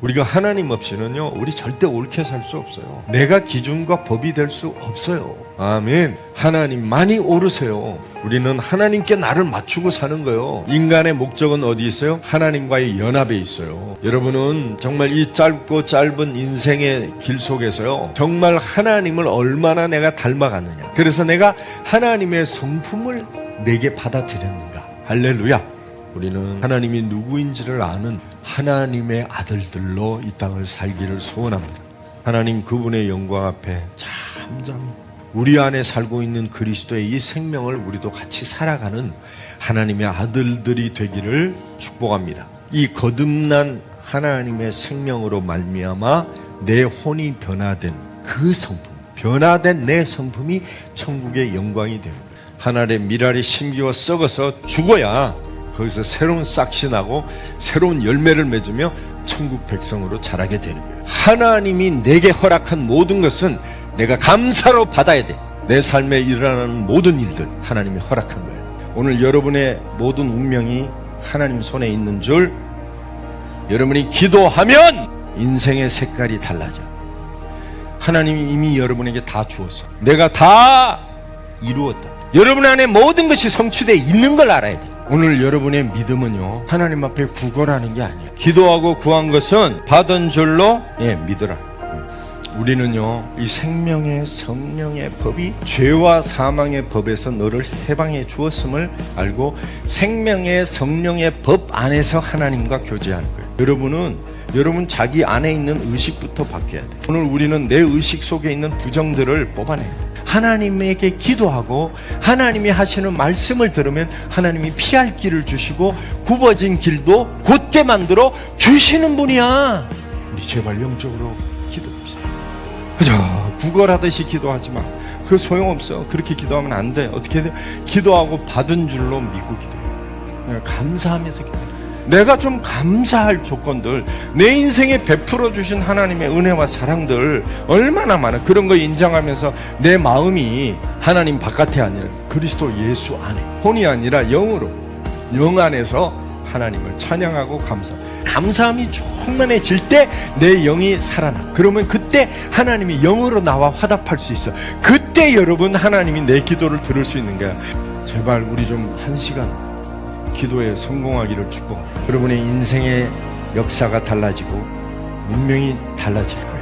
우리가 하나님 없이는요, 우리 절대 옳게 살 수 없어요. 내가 기준과 법이 될 수 없어요. 아멘. 하나님만이 오르세요. 우리는 하나님께 나를 맞추고 사는 거예요. 인간의 목적은 어디 있어요? 하나님과의 연합에 있어요. 여러분은 정말 이 짧고 짧은 인생의 길 속에서요, 정말 하나님을 얼마나 내가 닮아가느냐. 그래서 내가 하나님의 성품을 내게 받아들였는가. 할렐루야. 우리는 하나님이 누구인지를 아는 하나님의 아들들로 이 땅을 살기를 소원합니다. 하나님 그분의 영광 앞에 잠잠히 우리 안에 살고 있는 그리스도의 이 생명을 우리도 같이 살아가는 하나님의 아들들이 되기를 축복합니다. 이 거듭난 하나님의 생명으로 말미암아 내 혼이 변화된 그 성품, 변화된 내 성품이 천국의 영광이 됩니다. 하늘의 미랄이 심기워 썩어서 죽어야 거기서 새로운 싹이 나고 새로운 열매를 맺으며 천국 백성으로 자라게 되는 거예요. 하나님이 내게 허락한 모든 것은 내가 감사로 받아야 돼. 내 삶에 일어나는 모든 일들 하나님이 허락한 거예요. 오늘 여러분의 모든 운명이 하나님 손에 있는 줄 여러분이 기도하면 인생의 색깔이 달라져. 하나님이 이미 여러분에게 다 주었어. 내가 다 이루었다. 여러분 안에 모든 것이 성취되어 있는 걸 알아야 돼. 오늘 여러분의 믿음은요, 하나님 앞에 구걸하는 게 아니에요. 기도하고 구한 것은 받은 줄로, 예, 믿으라. 음. 우리는요, 이 생명의 성령의 법이 죄와 사망의 법에서 너를 해방해 주었음을 알고 생명의 성령의 법 안에서 하나님과 교제하는 거예요. 여러분은 여러분 자기 안에 있는 의식부터 바뀌어야 돼. 오늘 우리는 내 의식 속에 있는 부정들을 뽑아내야 돼. 하나님에게 기도하고 하나님이 하시는 말씀을 들으면 하나님이 피할 길을 주시고 굽어진 길도 곧게 만들어 주시는 분이야. 우리 제발 영적으로 기도합시다. 그죠? 구걸하듯이 기도하지 마. 그 소용없어. 그렇게 기도하면 안 돼. 어떻게 돼? 기도하고 받은 줄로 믿고 기도해. 감사하면서 기도해. 내가 좀 감사할 조건들, 내 인생에 베풀어 주신 하나님의 은혜와 사랑들 얼마나 많아. 그런 거 인정하면서 내 마음이 하나님 바깥에 아니라 그리스도 예수 안에, 혼이 아니라 영으로, 영 안에서 하나님을 찬양하고 감사. 감사함이 충만해질 때 내 영이 살아나. 그러면 그때 하나님이 영으로 나와 화답할 수 있어. 그때 여러분 하나님이 내 기도를 들을 수 있는 거야. 제발 우리 좀 한 시간 기도에 성공하기를 축복. 여러분의 인생의 역사가 달라지고 운명이 달라질 거예요.